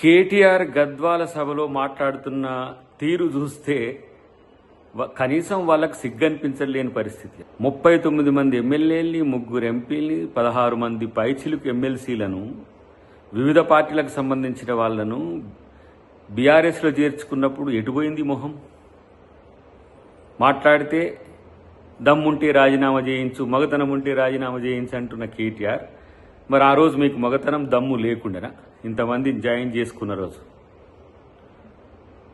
కేటీఆర్ గద్వాల సభలో మాట్లాడుతున్న తీరు చూస్తే కనీసం వాళ్ళకు సిగ్గనిపించలేని పరిస్థితి. ముప్పై తొమ్మిది మంది ఎమ్మెల్యేలని ముగ్గురు ఎంపీని పదహారు మంది పైచిలుకు ఎమ్మెల్సీలను వివిధ పార్టీలకు సంబంధించిన వాళ్ళను బీఆర్ఎస్లో చేర్చుకున్నప్పుడు ఎటుపోయింది మొహం? మాట్లాడితే దమ్ముంటే రాజీనామా చేయించు మగతనం ఉంటే రాజీనామా చేయించు అంటున్న కేటీఆర్. మరి ఆ రోజు మీకు మగతనం దమ్ము లేకుండానా? ఇంతమందిని జాయిన్ చేసుకున్న రోజు.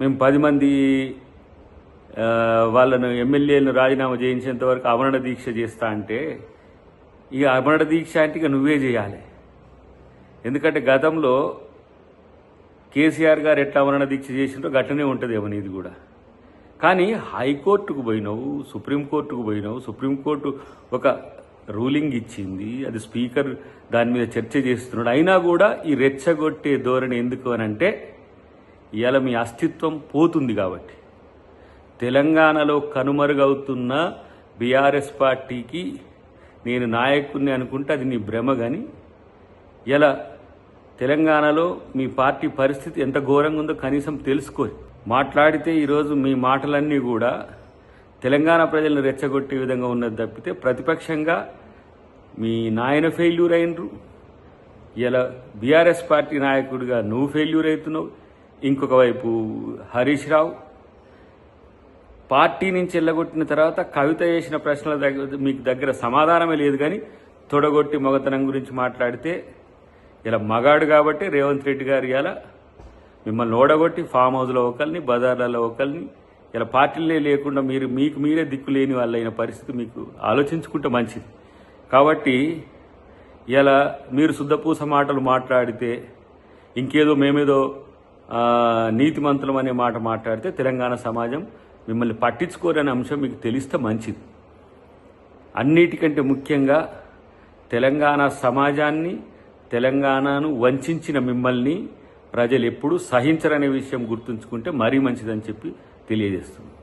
మేము పది మంది వాళ్ళను ఎమ్మెల్యేలను రాజీనామా చేయించేంత వరకు అమరణ దీక్ష చేస్తా అంటే ఇక అమరణ దీక్ష అంటే ఇక నువ్వే చేయాలి. ఎందుకంటే గతంలో కేసీఆర్ గారు ఎట్లా అమరణ దీక్ష చేసిండ్రో గట్టనే ఉంటుంది ఏమో నీది కూడా. కానీ హైకోర్టుకు పోయినావు సుప్రీంకోర్టుకు పోయినావు సుప్రీంకోర్టు ఒక రూలింగ్ ఇచ్చింది. అది స్పీకర్ దాని మీద చర్చ చేస్తున్నాడు. అయినా కూడా ఈ రెచ్చగొట్టే ధోరణి ఎందుకు అని అంటే ఇవాళ మీ అస్తిత్వం పోతుంది కాబట్టి. తెలంగాణలో కనుమరుగవుతున్న బీఆర్ఎస్ పార్టీకి నేను నాయకుడిని అనుకుంటే అది నీ భ్రమ కానీ ఇలా తెలంగాణలో మీ పార్టీ పరిస్థితి ఎంత ఘోరంగా ఉందో కనీసం తెలుసుకోరు. మాట్లాడితే ఈరోజు మీ మాటలన్నీ కూడా తెలంగాణ ప్రజలను రెచ్చగొట్టే విధంగా ఉన్నది తప్పితే ప్రతిపక్షంగా మీ నాయన ఫెయిల్యూర్ అయినరు. ఇలా బీఆర్ఎస్ పార్టీ నాయకుడిగా నువ్వు ఫెయిల్యూర్ అవుతున్నావు. ఇంకొక వైపు హరీష్ రావు. పార్టీ నుంచి వెళ్ళగొట్టిన తర్వాత కవిత చేసిన ప్రశ్నల దగ్గర మీకు దగ్గర సమాధానమే లేదు కానీ తొడగొట్టి మగతనం గురించి మాట్లాడితే ఇలా మగాడు కాబట్టి రేవంత్ రెడ్డి గారు ఇలా మిమ్మల్ని ఓడగొట్టి ఫామ్ హౌస్లో ఒకరిని బజార్లలో ఒకరిని ఇలా పార్టీలే లేకుండా మీరు మీకు మీరే దిక్కు లేని వాళ్ళైన పరిస్థితి మీకు ఆలోచించుకుంటే మంచిది. కాబట్టి ఇలా మీరు శుద్ధపూస మాటలు మాట్లాడితే ఇంకేదో మేమేదో నీతిమంతులం అనే మాట మాట్లాడితే తెలంగాణ సమాజం మిమ్మల్ని పట్టించుకోరనే అంశం మీకు తెలిస్తే మంచిది. అన్నిటికంటే ముఖ్యంగా తెలంగాణ సమాజాన్ని తెలంగాణను వంచిన మిమ్మల్ని ప్రజలు ఎప్పుడూ సహించరనే విషయం గుర్తుంచుకుంటే మరీ మంచిదని చెప్పి తెలియజేస్తుంది